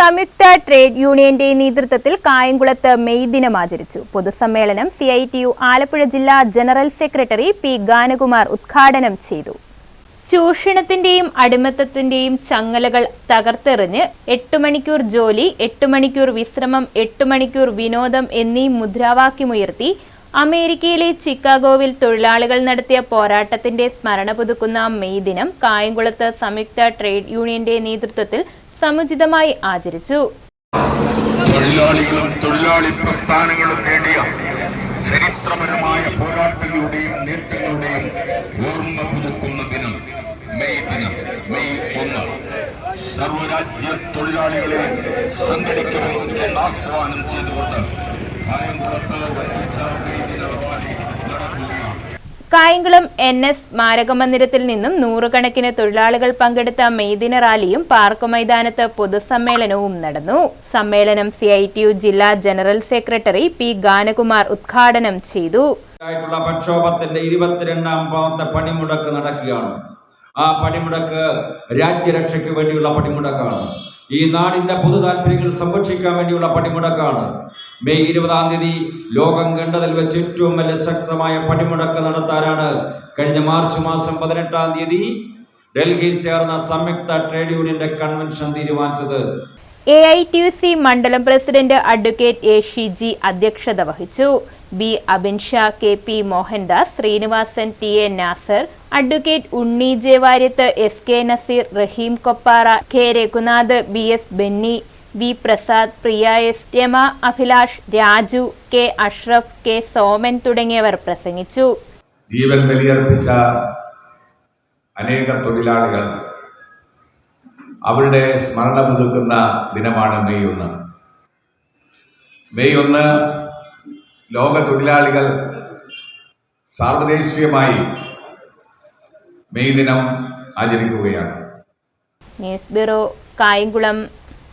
സംയുക്ത ട്രേഡ് യൂണിയന്റെ നേതൃത്വത്തിൽ കായംകുളത്ത് മെയ് ദിനം ആചരിച്ചു. പൊതുസമ്മേളനം C I T U Alappuzha ജില്ലാ ജനറൽ സെക്രട്ടറി പി ഗാനകുമാർ ഉദ്ഘാടനം ചെയ്തു. ചൂഷണത്തിന്റെയും അടിമത്തത്തിന്റെയും ചങ്ങലകൾ തകർത്തെറിഞ്ഞ് എട്ട് മണിക്കൂർ ജോലി എട്ട് മണിക്കൂർ വിശ്രമം എട്ട് മണിക്കൂർ വിനോദം എന്നീ മുദ്രാവാക്യമുയർത്തി അമേരിക്കയിലെ ചിക്കാഗോവിൽ തൊഴിലാളികൾ നടത്തിയ പോരാട്ടത്തിന്റെ സ്മരണ പുതുക്കുന്ന മെയ് ദിനം കായംകുളത്ത് സംയുക്ത ട്രേഡ് യൂണിയന്റെ നേതൃത്വത്തിൽ സമുചിതമായി ആചരിച്ചു. തൊഴിലാളികളും തൊഴിലാളി പ്രസ്ഥാനങ്ങളും നേടിയ ചരിത്രപരമായ പോരാട്ടങ്ങളുടെയും നേട്ടങ്ങളുടെയും ഓർമ്മ പുതുക്കുന്ന ദിനം മെയ് ദിനം മെയ് ഒന്ന്. സർവരാജ്യ തൊഴിലാളികളെ സംഘടിക്കണം എന്ന് ആഹ്വാനം ചെയ്തുകൊണ്ട് കായംകുളത്ത് വർദ്ധിച്ച മെയ് ദിന റാലി നടക്കുകയാണ് കായംകുളം എൻ എസ് സ്മാരകമന്ദിരത്തിൽ നിന്നും നൂറുകണക്കിന് തൊഴിലാളികൾ പങ്കെടുത്ത മെയ്ദിന റാലിയും പാർക്ക് മൈതാനത്ത് പൊതുസമ്മേളനവും നടന്നു. സമ്മേളനം സി ഐ ടി യു ജില്ലാ ജനറൽ സെക്രട്ടറി പി ഗാനകുമാർ ഉദ്ഘാടനം ചെയ്തു. പ്രക്ഷോഭത്തിന്റെ ഇരുപത്തിരണ്ടാമത്തെ പണിമുടക്ക് നടക്കുകയാണ്. ആ പണിമുടക്ക് രാജ്യരക്ഷയ്ക്ക് വേണ്ടിയുള്ള പണിമുടക്കാണ്. ഈ നാടിന്റെ പൊതു താല്പര്യങ്ങൾ സംരക്ഷിക്കാൻ വേണ്ടിയുള്ള പണിമുടക്കാണ്. മെയ് ഇരുപതാം തീയതി ലോകം കണ്ടതിൽ വെച്ച് ഏറ്റവും വലിയ ശക്തമായ പണിമുടക്ക് നടത്താനാണ് കഴിഞ്ഞ മാർച്ച് മാസം പതിനെട്ടാം തീയതി ഡൽഹിയിൽ ചേർന്ന സംയുക്ത ട്രേഡ് യൂണിയന്റെ കൺവെൻഷൻ തീരുമാനിച്ചത്. എ ഐ ടി സി മണ്ഡലം പ്രസിഡന്റ് അഡ്വക്കേറ്റ് എ ഷിജി അധ്യക്ഷത വഹിച്ചു. B Abinsha K P Mohandas Srinivasan T A Nasar advocate Unni J Variyath S K Nazeer Rahim Koppara K Raghunath B S Benny V Prasad Priya S Rama Abhilash Raju K Ashraf K Soman തുടങ്ങിയവർ പ്രസംഗിച്ചു. ജീവൻ ബലിയർപ്പിച്ച അനേകം തൊഴിലാളികൾ അവരുടെ സ്മരണ പുതുക്കുന്ന ദിനമാണ് May ഒന്ന്. May ഒന്ന് ലോക തൊഴിലാളികൾ സാർവദേശീയമായി മെയ് ദിനം ആചരിക്കുകയാണ്. News bureau Kayamkulam.